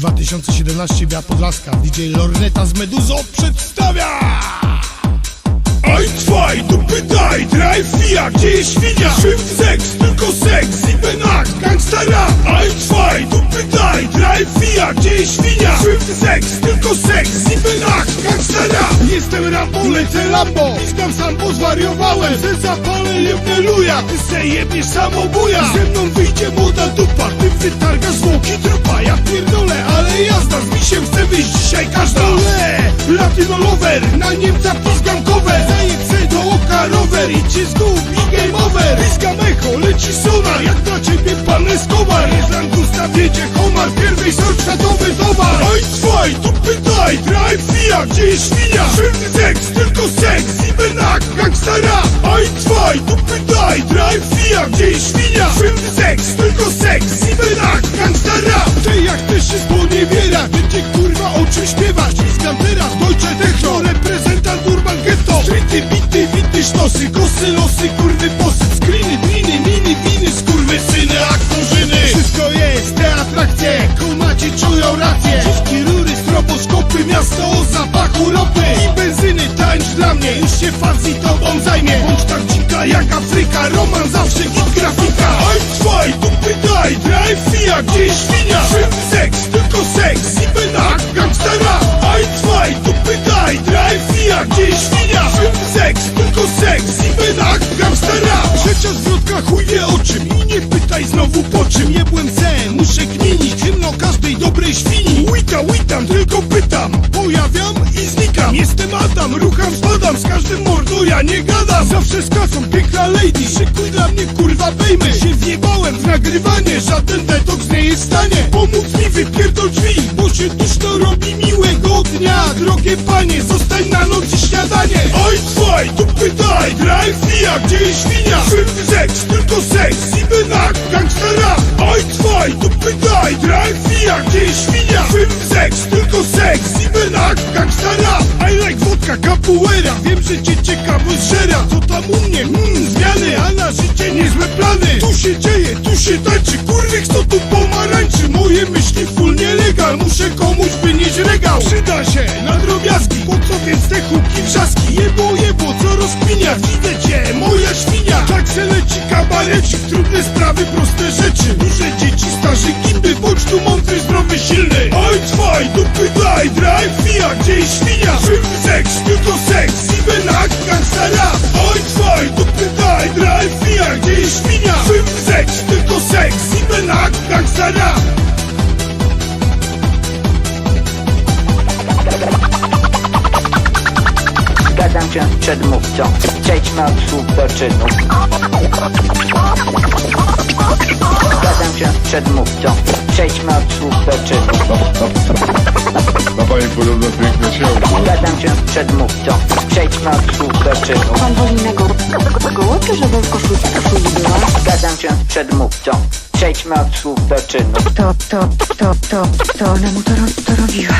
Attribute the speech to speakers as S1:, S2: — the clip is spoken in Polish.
S1: 2017 Biała Podlaska. DJ Lorneta z Meduzą przedstawia!
S2: Oj, twaj, dupy daj, drive fija, gdzie jest świnia? Czym seks, tylko seks, zibenak, gangsta rap. Oj, twaj, dupy daj, drive fija, gdzie jest świnia? Czym seks, tylko seks, zibenak, gangsta rap.
S1: Jestem Rambo, lecę Lambo Piskam sambo, zwariowałem Ze zapalę jebnę luja
S2: Ty se jebiesz samobuja. Ze mną wyjdzie młoda dupa Na Niemca pizgam cover Zajebce do oka rower I cię zgubi game over. Pizgam echo, leci sonar Jak dla ciebie pan Escobar Jest langusta, wiedzie homar Pierwej sort światowy towar. Oj twoj, dupy daj Drive fija, gdzie jest świnia? Czym seks, tylko seks Zibenak, gangsta rap. Oj twoj, dupy daj Drive fija, gdzie jest świnia? Czym seks, tylko seks Zibenak, gangsta rap Bądź tak dzika jak Afryka Roman zawsze git grafika. Oj twoj, dupy daj Drive fija, gdzie świnia? Czym seks, tylko seks Zibenak, gangsta rap Oj twoj, dupy daj Drive fija, gdzie świnia? Czym seks, tylko seks Zibenak, gangsta rap
S1: Trzecia zwrotka chuj wie o czym I nie pytaj znowu po czym. Jebłem sen, muszę kminić Hymno każdej dobrej świni.
S2: Witam, witam, tylko pytam Z każdym mordu ja nie gadam
S1: Zawsze z kasą, piękna lady. Szykuj dla mnie kurwa bejmy Się wjebałem w nagrywanie. Żaden detoks nie jest w stanie.
S2: Pomóc mi wypierdol drzwi
S1: Bo się duszno robi miłego dnia. Drogie panie, zostań na noc i śniadanie.
S2: Oj twoj, dupy daj, drive fija, gdzie jest świnia? Czym seks, tylko seks, zibenak, gangsta rap Oj twoj, dupy daj, drive fija, gdzie jest świnia? Czym seks, tylko seks, zibenak, gangsta rap
S1: Vodka capoeira Wiem, że cię ciekawość żera Co tam u mnie? Hmm, zmiany A na życie niezłe plany.
S2: Tu się dzieje, tu się tańczy, kurwy kto tu pomarańczy? Moje myśli full nielegal, muszę komuś wynieść regał.
S1: Przyda się
S2: na drobiazgi Po co więc te huki wrzaski? Jebo, jebo, co rozkminia? Widzę cię, moja świnia. Tak se leci kabarecik Trudne sprawy, proste rzeczy. Duże dzieci, starzy gimby Bądź tu mądry, zdrowy, silny. Oj twoj, dupy daj, drive fija Gdzie jest świnia? Zibenak, gangsta rap
S3: Zgadzam się z przedmówcą Przejdźmy od słów do czynów Zgadzam się z przedmówcą Przejdźmy od słów do czynów
S4: Na pani podobno piękne siełko.
S3: Zgadzam się z przedmówcą Przejdźmy od słów do czynów
S5: Pan woli na go, goło, czy żeby w koszuli była?
S3: Zgadzam się z przedmówcą Przejdźmy od słów do czynów
S5: To, to, to, to, to ona mu to, to robiła.